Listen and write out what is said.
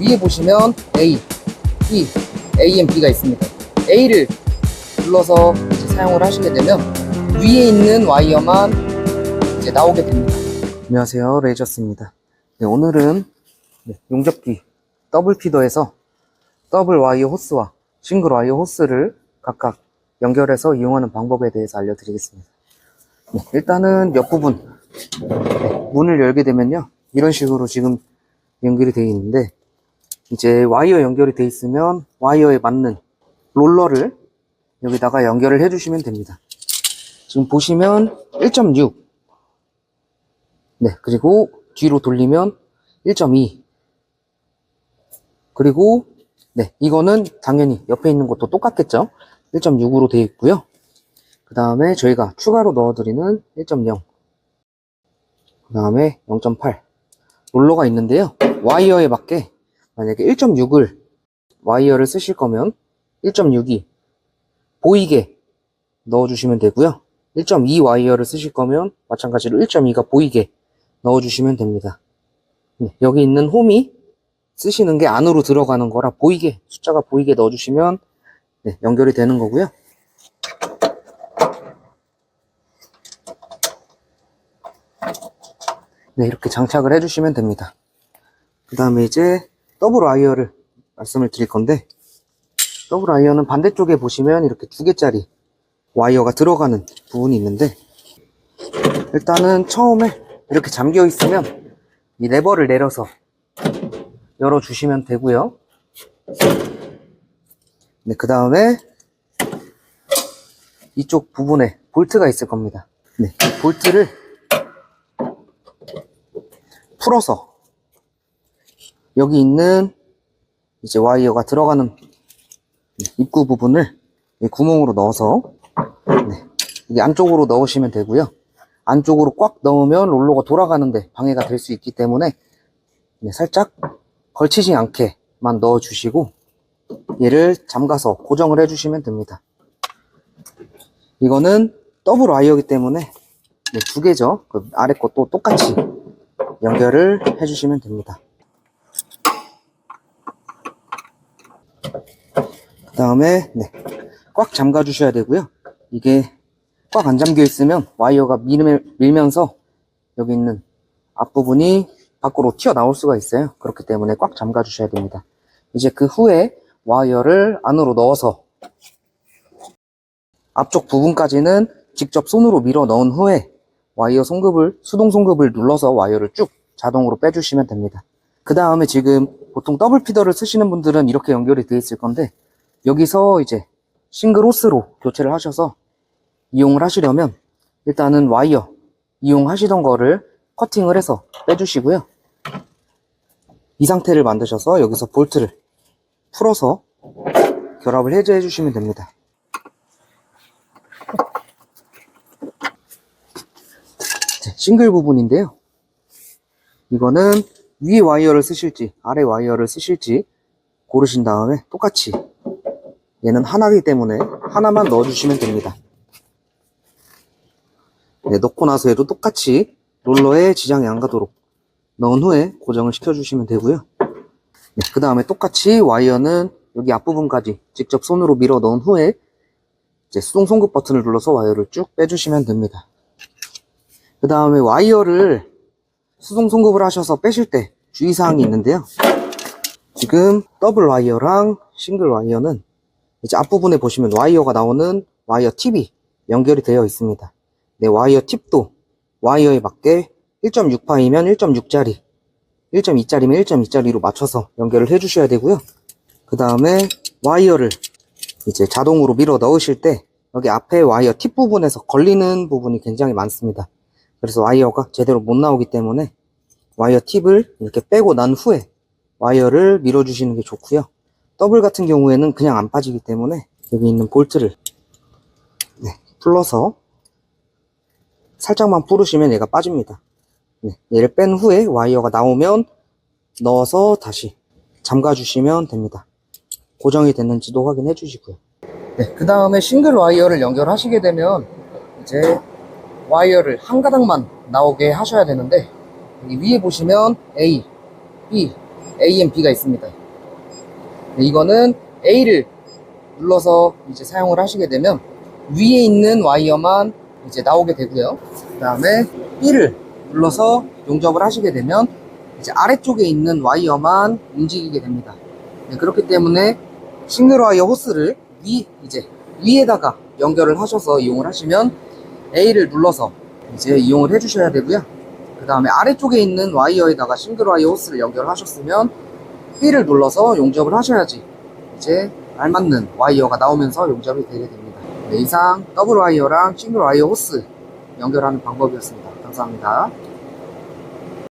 위에 보시면 A, B, A, M, B가 있습니다. A를 눌러서 이제 사용을 하시게 되면 위에 있는 와이어만 이제 나오게 됩니다. 안녕하세요, 레이저스입니다. 네, 오늘은 네, 용접기 더블 피더에서 더블 와이어 호스와 싱글 와이어 호스를 각각 연결해서 이용하는 방법에 대해서 알려드리겠습니다. 네, 일단은 옆부분 네, 문을 열게 되면요 이런 식으로 지금 연결이 되어 있는데 이제 와이어 연결이 되어 있으면 와이어에 맞는 롤러를 여기다가 연결을 해주시면 됩니다. 지금 보시면 1.6 네, 그리고 뒤로 돌리면 1.2 그리고 네, 이거는 당연히 옆에 있는 것도 똑같겠죠? 1.6으로 되어 있고요. 그 다음에 저희가 추가로 넣어드리는 1.0 그 다음에 0.8 롤러가 있는데요. 와이어에 맞게 만약에 1.6을 와이어를 쓰실 거면 1.6이 보이게 넣어주시면 되고요. 1.2 와이어를 쓰실 거면 마찬가지로 1.2가 보이게 넣어주시면 됩니다. 네, 여기 있는 홈이 쓰시는 게 안으로 들어가는 거라 보이게 숫자가 보이게 넣어주시면 네, 연결이 되는 거고요. 네, 이렇게 장착을 해주시면 됩니다. 그 다음에 이제 더블 와이어를 말씀을 드릴 건데 더블 와이어는 반대쪽에 보시면 이렇게 두 개짜리 와이어가 들어가는 부분이 있는데 일단은 처음에 이렇게 잠겨 있으면 이 레버를 내려서 열어 주시면 되고요. 네, 그 다음에 이쪽 부분에 볼트가 있을 겁니다. 네, 이 볼트를 풀어서 여기 있는 이제 와이어가 들어가는 입구 부분을 이 구멍으로 넣어서 네, 이게 안쪽으로 넣으시면 되고요. 안쪽으로 꽉 넣으면 롤러가 돌아가는데 방해가 될 수 있기 때문에 네, 살짝 걸치지 않게만 넣어주시고 얘를 잠가서 고정을 해주시면 됩니다. 이거는 더블 와이어이기 때문에 네, 두 개죠. 그 아래 것도 똑같이 연결을 해주시면 됩니다. 다음에 네, 꽉 잠가 주셔야 되고요. 이게 꽉 안 잠겨 있으면 와이어가 밀, 밀면 서 여기 있는 앞부분이 밖으로 튀어나올 수가 있어요. 그렇기 때문에 꽉 잠가 주셔야 됩니다. 이제 그 후에 와이어를 안으로 넣어서 앞쪽 부분까지는 직접 손으로 밀어 넣은 후에 와이어 송급을 수동 송급을 눌러서 와이어를 쭉 자동으로 빼주시면 됩니다. 그 다음에 지금 보통 더블 피더를 쓰시는 분들은 이렇게 연결이 되어 있을 건데 여기서 이제 싱글 호스로 교체를 하셔서 이용을 하시려면 일단은 와이어 이용하시던 거를 커팅을 해서 빼주시고요. 이 상태를 만드셔서 여기서 볼트를 풀어서 결합을 해제해 주시면 됩니다. 자, 싱글 부분인데요. 이거는 위 와이어를 쓰실지 아래 와이어를 쓰실지 고르신 다음에 똑같이 얘는 하나이기 때문에 하나만 넣어주시면 됩니다. 네, 넣고 나서 얘도 똑같이 롤러에 지장이 안 가도록 넣은 후에 고정을 시켜주시면 되고요. 네, 그 다음에 똑같이 와이어는 여기 앞부분까지 직접 손으로 밀어 넣은 후에 이제 수동 송급 버튼을 눌러서 와이어를 쭉 빼주시면 됩니다. 그 다음에 와이어를 수동 송급을 하셔서 빼실 때 주의사항이 있는데요. 지금 더블 와이어랑 싱글 와이어는 이제 앞부분에 보시면 와이어가 나오는 와이어 팁이 연결이 되어 있습니다. 네, 와이어 팁도 와이어에 맞게 1.6파이면 1.6짜리, 1.2짜리면 1.2짜리로 맞춰서 연결을 해주셔야 되고요. 그 다음에 와이어를 이제 자동으로 밀어 넣으실 때 여기 앞에 와이어 팁 부분에서 걸리는 부분이 굉장히 많습니다. 그래서 와이어가 제대로 못 나오기 때문에 와이어 팁을 이렇게 빼고 난 후에 와이어를 밀어주시는 게 좋고요. 더블 같은 경우에는 그냥 안 빠지기 때문에 여기 있는 볼트를 네, 풀러서 살짝만 풀으시면 얘가 빠집니다. 네, 얘를 뺀 후에 와이어가 나오면 넣어서 다시 잠가 주시면 됩니다. 고정이 됐는지도 확인해 주시고요. 네, 그 다음에 싱글 와이어를 연결하시게 되면 이제 와이어를 한 가닥만 나오게 하셔야 되는데 위에 보시면 A, B, A엔 B가 있습니다. 네, 이거는 A를 눌러서 이제 사용을 하시게 되면 위에 있는 와이어만 이제 나오게 되고요. 그 다음에 B를 눌러서 용접을 하시게 되면 이제 아래쪽에 있는 와이어만 움직이게 됩니다. 네, 그렇기 때문에 싱글 와이어 호스를 위 이제 위에다가 연결을 하셔서 이용을 하시면 A를 눌러서 이제 이용을 해주셔야 되고요. 그 다음에 아래쪽에 있는 와이어에다가 싱글 와이어 호스를 연결하셨으면 B를 눌러서 용접을 하셔야지 이제 알맞는 와이어가 나오면서 용접이 되게 됩니다. 네, 이상 더블 와이어랑 싱글 와이어 호스 연결하는 방법이었습니다. 감사합니다.